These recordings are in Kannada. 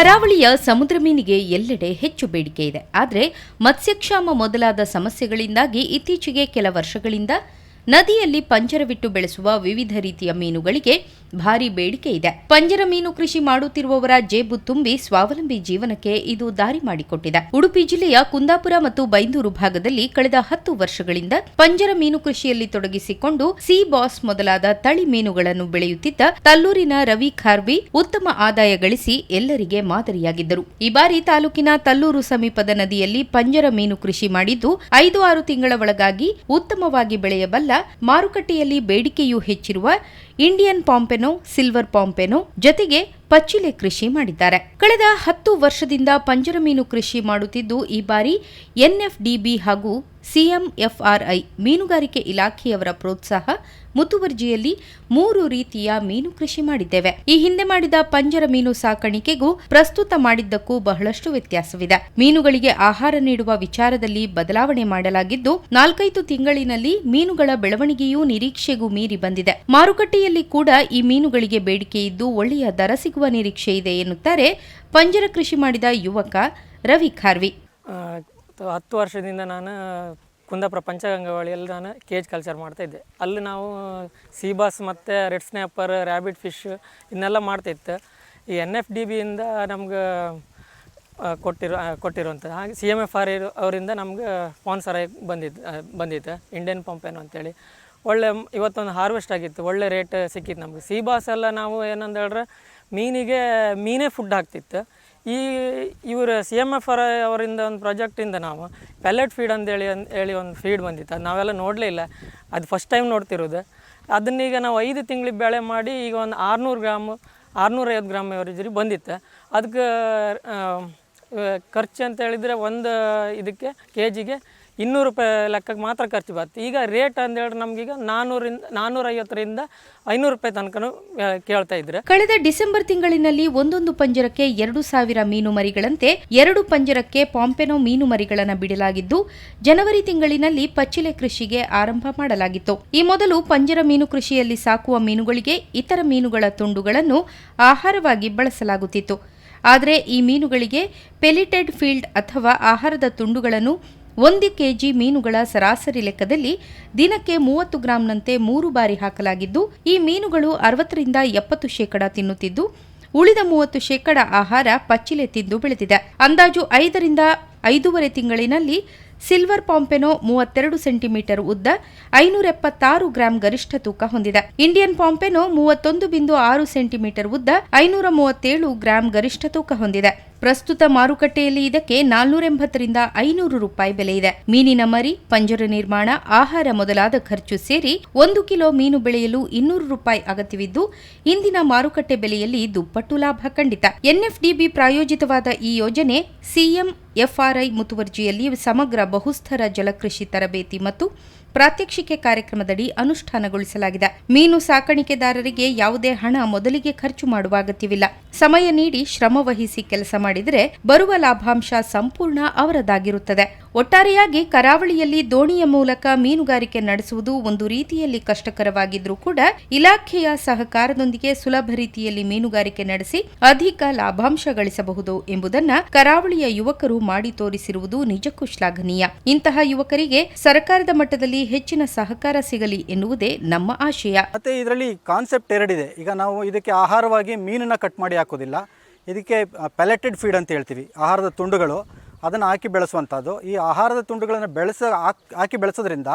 ಕರಾವಳಿಯ ಸಮುದ್ರ ಮೀನಿಗೆ ಎಲ್ಲೆಡೆ ಹೆಚ್ಚು ಬೇಡಿಕೆ ಇದೆ. ಆದರೆ ಮತ್ಸ್ಯಕ್ಷಾಮ ಮೊದಲಾದ ಸಮಸ್ಯೆಗಳಿಂದಾಗಿ ಇತ್ತೀಚೆಗೆ ಕೆಲ ವರ್ಷಗಳಿಂದ ನದಿಯಲ್ಲಿ ಪಂಜರವಿಟ್ಟು ಬೆಳೆಸುವ ವಿವಿಧ ರೀತಿಯ ಮೀನುಗಳಿಗೆ ಭಾರಿ ಬೇಡಿಕೆ ಇದೆ. ಪಂಜರ ಮೀನು ಕೃಷಿ ಮಾಡುತ್ತಿರುವವರ ಜೇಬು ತುಂಬಿ ಸ್ವಾವಲಂಬಿ ಜೀವನಕ್ಕೆ ಇದು ದಾರಿ ಮಾಡಿಕೊಟ್ಟಿದೆ. ಉಡುಪಿ ಜಿಲ್ಲೆಯ ಕುಂದಾಪುರ ಮತ್ತು ಬೈಂದೂರು ಭಾಗದಲ್ಲಿ ಕಳೆದ ಹತ್ತು ವರ್ಷಗಳಿಂದ ಪಂಜರ ಮೀನು ಕೃಷಿಯಲ್ಲಿ ತೊಡಗಿಸಿಕೊಂಡು ಸಿ ಬಾಸ್ ಮೊದಲಾದ ತಳಿ ಮೀನುಗಳನ್ನು ಬೆಳೆಯುತ್ತಿದ್ದ ತಲ್ಲೂರಿನ ರವಿ ಖಾರ್ವಿ ಉತ್ತಮ ಆದಾಯ ಗಳಿಸಿ ಎಲ್ಲರಿಗೆ ಮಾದರಿಯಾಗಿದ್ದರು. ಈ ಬಾರಿ ತಾಲೂಕಿನ ತಲ್ಲೂರು ಸಮೀಪದ ನದಿಯಲ್ಲಿ ಪಂಜರ ಮೀನು ಕೃಷಿ ಮಾಡಿದ್ದು ಐದು ಆರು ತಿಂಗಳ ಒಳಗಾಗಿ ಉತ್ತಮವಾಗಿ ಬೆಳೆಯಬಲ್ಲ ಮಾರುಕಟ್ಟೆಯಲ್ಲಿ ಬೇಡಿಕೆಯೂ ಹೆಚ್ಚಿರುವ ಇಂಡಿಯನ್ ಪಾಂಪೆನೋ, ಸಿಲ್ವರ್ ಪಾಂಪೆನೋ ಜೊತೆಗೆ ಪಚ್ಚಿಲೆ ಕೃಷಿ ಮಾಡಿದ್ದಾರೆ. ಕಳೆದ ಹತ್ತು ವರ್ಷದಿಂದ ಪಂಜರ ಮೀನು ಕೃಷಿ ಮಾಡುತ್ತಿದ್ದು, ಈ ಬಾರಿ ಎನ್ಎಫ್ಡಿಬಿ ಹಾಗೂ ಸಿಎಂಎಫ್ಆರ್ಐ ಮೀನುಗಾರಿಕೆ ಇಲಾಖೆಯವರ ಪ್ರೋತ್ಸಾಹ ಮುತುವರ್ಜಿಯಲ್ಲಿ ಮೂರು ರೀತಿಯ ಮೀನು ಕೃಷಿ ಮಾಡಿದ್ದೇವೆ. ಈ ಹಿಂದೆ ಮಾಡಿದ ಪಂಜರ ಮೀನು ಸಾಕಾಣಿಕೆಗೂ ಪ್ರಸ್ತುತ ಮಾಡಿದ್ದಕ್ಕೂ ಬಹಳಷ್ಟು ವ್ಯತ್ಯಾಸವಿದೆ. ಮೀನುಗಳಿಗೆ ಆಹಾರ ನೀಡುವ ವಿಚಾರದಲ್ಲಿ ಬದಲಾವಣೆ ಮಾಡಲಾಗಿದ್ದು, ನಾಲ್ಕೈದು ತಿಂಗಳಿನಲ್ಲಿ ಮೀನುಗಳ ಬೆಳವಣಿಗೆಯೂ ನಿರೀಕ್ಷೆಗೂ ಮೀರಿ ಬಂದಿದೆ. ಮಾರುಕಟ್ಟೆಯಲ್ಲಿ ಕೂಡ ಈ ಮೀನುಗಳಿಗೆ ಬೇಡಿಕೆ ಇದ್ದು, ಒಳ್ಳೆಯ ದರ ಸಿಗುವ ನಿರೀಕ್ಷೆ ಇದೆ ಎನ್ನುತ್ತಾರೆ ಪಂಜರ ಕೃಷಿ ಮಾಡಿದ ಯುವಕ ರವಿ ಖಾರ್ವಿ. ಹತ್ತು ವರ್ಷದಿಂದ ನಾನು ಕುಂದಾಪುರ ಪಂಚಗಂಗಾವಳಿಯಲ್ಲಿ ನಾನು ಕೇಜ್ ಕಲ್ಚರ್ ಮಾಡ್ತಾಯಿದ್ದೆ ಅಲ್ಲಿ ನಾವು ಸೀಬಾಸ್ ಮತ್ತು ರೆಡ್ ಸ್ನ್ಯಾಪರ್ ರ್ಯಾಬಿಟ್ ಫಿಶ್ ಇನ್ನೆಲ್ಲ ಮಾಡ್ತಿತ್ತು ಈ ಎನ್ ಎಫ್ ಡಿ ಬಿಯಿಂದ ನಮ್ಗೆ ಕೊಟ್ಟಿರೋ ಕೊಟ್ಟಿರುವಂಥ ಹಾಗೆ ಸಿ ಎಂ ಎಫ್ ಆರ್ ಅವರಿಂದ ನಮ್ಗೆ ಸ್ಪಾನ್ಸರ್ ಆಗಿ ಬಂದಿದ್ದು ಬಂದಿತ್ತು. ಇಂಡಿಯನ್ ಪಂಪೇನು ಅಂತೇಳಿ. ಒಳ್ಳೆ, ಇವತ್ತೊಂದು ಹಾರ್ವೆಸ್ಟ್ ಆಗಿತ್ತು. ಒಳ್ಳೆ ರೇಟ್ ಸಿಕ್ಕಿತ್ತು ನಮಗೆ. ಸೀಬಾಸ್ ಎಲ್ಲ ನಾವು ಏನಂತ ಹೇಳ್ರೆ, ಮೀನಿಗೆ, ಮೀನೇ ಫುಡ್ ಹಾಕ್ತಿತ್ತು. ಈ ಇವರು ಸಿ ಎಂ ಎಫ್ ಆರ್ ಅವರಿಂದ ಒಂದು ಪ್ರಾಜೆಕ್ಟಿಂದ ನಾವು ಪ್ಯಾಲೆಟ್ ಫೀಡ್ ಅಂತೇಳಿ ಅಂತ ಹೇಳಿ ಒಂದು ಫೀಡ್ ಬಂದಿತ್ತು. ಅದು ನಾವೆಲ್ಲ ನೋಡಲೇ ಇಲ್ಲ. ಅದು ಫಸ್ಟ್ ಟೈಮ್ ನೋಡ್ತಿರೋದು. ಅದನ್ನೀಗ ನಾವು ಐದು ತಿಂಗಳಿಗೆ ಬೆಳೆ ಮಾಡಿ ಈಗ ಒಂದು ಆರುನೂರು ಗ್ರಾಮು ಆರುನೂರೈವತ್ತು ಗ್ರಾಮ್ ಎವರೇಜ್ ಬಂದಿತ್ತು. ಅದಕ್ಕೆ ಖರ್ಚು ಅಂತ ಹೇಳಿದರೆ ಒಂದು ಇದಕ್ಕೆ ಕೆ ಜಿಗೆ ಇನ್ನೂರು ರೂಪಾಯಿ ಲೆಕ್ಕಕ್ಕೆ ಮಾತ್ರ ಖರ್ಚು ಬರುತ್ತೆ. ಈಗ ರೇಟ್ ಅಂತ ಹೇಳಿದ್ರೆ ನಮಗೀಗ ನಾನ್ನೂರಿಂದ ನಾನ್ನೂರೈವತ್ತರಿಂದ ಐನೂರು ರೂಪಾಯಿ ತನಕ ಕೇಳ್ತಾ ಇದ್ರೆ. ಕಳೆದ ಡಿಸೆಂಬರ್ ತಿಂಗಳಿನಲ್ಲಿ ಒಂದೊಂದು ಪಂಜರಕ್ಕೆ ಎರಡು ಸಾವಿರ ಮೀನು ಮರಿಗಳಂತೆ ಎರಡು ಪಂಜರಕ್ಕೆ ಪಾಂಪೆನೋ ಮೀನು ಮರಿಗಳನ್ನು ಬಿಡಲಾಗಿದ್ದು, ಜನವರಿ ತಿಂಗಳಿನಲ್ಲಿ ಪಚ್ಚಿಲೆ ಕೃಷಿಗೆ ಆರಂಭ ಮಾಡಲಾಗಿತ್ತು. ಈ ಮೊದಲು ಪಂಜರ ಮೀನು ಕೃಷಿಯಲ್ಲಿ ಸಾಕುವ ಮೀನುಗಳಿಗೆ ಇತರ ಮೀನುಗಳ ತುಂಡುಗಳನ್ನು ಆಹಾರವಾಗಿ ಬಳಸಲಾಗುತ್ತಿತ್ತು. ಆದರೆ ಈ ಮೀನುಗಳಿಗೆ ಪೆಲಿಟೆಡ್ ಫೀಲ್ಡ್ ಅಥವಾ ಆಹಾರದ ತುಂಡುಗಳನ್ನು ಒಂದು ಕೆಜಿ ಮೀನುಗಳ ಸರಾಸರಿ ಲೆಕ್ಕದಲ್ಲಿ ದಿನಕ್ಕೆ ಮೂವತ್ತು ಗ್ರಾಂನಂತೆ ಮೂರು ಬಾರಿ ಹಾಕಲಾಗಿದ್ದು, ಈ ಮೀನುಗಳು ಅರವತ್ತರಿಂದ ಎಪ್ಪತ್ತು ಶೇಕಡ ತಿನ್ನುತ್ತಿದ್ದು, ಉಳಿದ ಮೂವತ್ತು ಶೇಕಡ ಆಹಾರ ಪಚ್ಚಿಲೆ ತಿಂದು ಬೆಳೆದಿದೆ. ಅಂದಾಜು ಐದರಿಂದ ಐದೂವರೆ ತಿಂಗಳಿನಲ್ಲಿ ಸಿಲ್ವರ್ ಪಾಂಪೆನೋ ಮೂವತ್ತೆರಡು ಸೆಂಟಿಮೀಟರ್ ಉದ್ದ ಐನೂರ ಎಪ್ಪತ್ತಾರು ಗ್ರಾಂ ಗರಿಷ್ಠ ತೂಕ ಹೊಂದಿದೆ. ಇಂಡಿಯನ್ ಪಾಂಪೆನೋ ಮೂವತ್ತೊಂದು ಬಿಂದು ಆರು ಸೆಂಟಿಮೀಟರ್ ಉದ್ದ ಐನೂರ ಮೂವತ್ತೇಳು ಗ್ರಾಂ ಗರಿಷ್ಠ ತೂಕ ಹೊಂದಿದೆ. ಪ್ರಸ್ತುತ ಮಾರುಕಟ್ಟೆಯಲ್ಲಿ ಇದಕ್ಕೆ ನಾಲ್ನೂರ ಎಂಬತ್ತರಿಂದ ಐನೂರು ರೂಪಾಯಿ ಬೆಲೆ ಇದೆ. ಮೀನಿನ ಮರಿ, ಪಂಜರ ನಿರ್ಮಾಣ, ಆಹಾರ ಮೊದಲಾದ ಖರ್ಚು ಸೇರಿ ಒಂದು ಕಿಲೋ ಮೀನು ಬೆಳೆಯಲು ಇನ್ನೂರು ರೂಪಾಯಿ ಅಗತ್ಯವಿದ್ದು, ಇಂದಿನ ಮಾರುಕಟ್ಟೆ ಬೆಲೆಯಲ್ಲಿ ದುಪ್ಪಟ್ಟು ಲಾಭ ಖಂಡಿತ. ಎನ್ಎಫ್ಡಿಬಿ ಪ್ರಾಯೋಜಿತವಾದ ಈ ಯೋಜನೆ ಸಿಎಂ ಎಫ್ಆರ್ಐ ಮುತುವರ್ಜಿಯಲ್ಲಿ ಸಮಗ್ರ ಬಹುಸ್ಥರ ಜಲಕೃಷಿ ತರಬೇತಿ ಮತ್ತು ಪ್ರಾತ್ಯಕ್ಷಿಕೆ ಕಾರ್ಯಕ್ರಮದಡಿ ಅನುಷ್ಠಾನಗೊಳಿಸಲಾಗಿದೆ. ಮೀನು ಸಾಕಾಣಿಕೆದಾರರಿಗೆ ಯಾವುದೇ ಹಣ ಮೊದಲಿಗೆ ಖರ್ಚು ಮಾಡುವ ಅಗತ್ಯವಿಲ್ಲ. ಸಮಯ ನೀಡಿ ಶ್ರಮವಹಿಸಿ ಕೆಲಸ ಮಾಡಿದರೆ ಬರುವ ಲಾಭಾಂಶ ಸಂಪೂರ್ಣ ಅವರದಾಗಿರುತ್ತದೆ. ಒಟ್ಟಾರೆಯಾಗಿ ಕರಾವಳಿಯಲ್ಲಿ ದೋಣಿಯ ಮೂಲಕ ಮೀನುಗಾರಿಕೆ ನಡೆಸುವುದು ಒಂದು ರೀತಿಯಲ್ಲಿ ಕಷ್ಟಕರವಾಗಿದ್ರೂ ಕೂಡ ಇಲಾಖೆಯ ಸಹಕಾರದೊಂದಿಗೆ ಸುಲಭ ರೀತಿಯಲ್ಲಿ ಮೀನುಗಾರಿಕೆ ನಡೆಸಿ ಅಧಿಕ ಲಾಭಾಂಶ ಗಳಿಸಬಹುದು ಎಂಬುದನ್ನ ಕರಾವಳಿಯ ಯುವಕರು ಮಾಡಿ ತೋರಿಸಿರುವುದು ನಿಜಕ್ಕೂ ಶ್ಲಾಘನೀಯ. ಇಂತಹ ಯುವಕರಿಗೆ ಸರ್ಕಾರದ ಮಟ್ಟದಲ್ಲಿ ಹೆಚ್ಚಿನ ಸಹಕಾರ ಸಿಗಲಿ ಎನ್ನುವುದೇ ನಮ್ಮ ಆಶಯ. ಮತ್ತೆ ಇದರಲ್ಲಿ ಕಾನ್ಸೆಪ್ಟ್ ಎರಡಿದೆ. ಈಗ ನಾವು ಇದಕ್ಕೆ ಆಹಾರವಾಗಿ ಮೀನನ್ನು ಕಟ್ ಮಾಡಿ ಹಾಕೋದಿಲ್ಲ ಇದಕ್ಕೆ ಪ್ಯಾಲೆಟೆಡ್ ಫೀಡ್ ಅಂತ ಹೇಳ್ತೀವಿ. ಆಹಾರದ ತುಂಡುಗಳು. ಅದನ್ನು ಹಾಕಿ ಬೆಳೆಸುವಂಥದ್ದು. ಈ ಆಹಾರದ ತುಂಡುಗಳನ್ನು ಬೆಳೆಸ, ಹಾಕ್- ಬೆಳೆಸೋದ್ರಿಂದ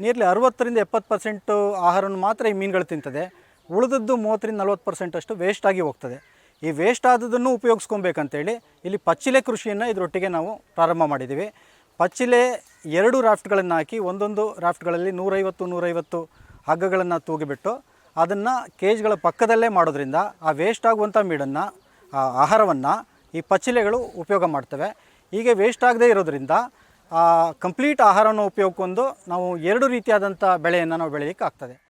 ನಿಯರ್ಲಿ ಅರವತ್ತರಿಂದ ಎಪ್ಪತ್ತು ಪರ್ಸೆಂಟು ಆಹಾರವನ್ನು ಮಾತ್ರ ಈ ಮೀನುಗಳು ತಿಂತದೆ. ಉಳಿದದ್ದು ಮೂವತ್ತರಿಂದ ನಲ್ವತ್ತು ಪರ್ಸೆಂಟಷ್ಟು ವೇಸ್ಟ್ ಆಗಿ ಹೋಗ್ತದೆ. ಈ ವೇಸ್ಟ್ ಆದದನ್ನು ಉಪಯೋಗಿಸ್ಕೊಬೇಕಂತೇಳಿ ಇಲ್ಲಿ ಪಚ್ಚಿಲೆ ಕೃಷಿಯನ್ನು ಇದರೊಟ್ಟಿಗೆ ನಾವು ಪ್ರಾರಂಭ ಮಾಡಿದ್ದೀವಿ. ಪಚ್ಚಿಲೆ ಎರಡು ರಾಫ್ಟ್ಗಳನ್ನು ಹಾಕಿ ಒಂದೊಂದು ರಾಫ್ಟ್ಗಳಲ್ಲಿ ನೂರೈವತ್ತು ನೂರೈವತ್ತು ಹಗ್ಗಗಳನ್ನು ತೂಗಿಬಿಟ್ಟು ಅದನ್ನು ಕೇಜ್ಗಳ ಪಕ್ಕದಲ್ಲೇ ಮಾಡೋದ್ರಿಂದ ಆ ವೇಸ್ಟ್ ಆಗುವಂಥ ಮೀಡನ್ನು ಆ ಆಹಾರವನ್ನು ಈ ಪಚ್ಚಿಲೆಗಳು ಉಪಯೋಗ ಮಾಡ್ತವೆ. ಹೀಗೆ ವೇಸ್ಟ್ ಆಗದೇ ಇರೋದ್ರಿಂದ ಕಂಪ್ಲೀಟ್ ಆಹಾರವನ್ನು ಉಪಯೋಗಕ್ಕೊಂದು ನಾವು ಎರಡು ರೀತಿಯಾದಂಥ ಬೆಳೆಯನ್ನು ನಾವು ಬೆಳೆಯಲಿಕ್ಕೆ ಆಗ್ತದೆ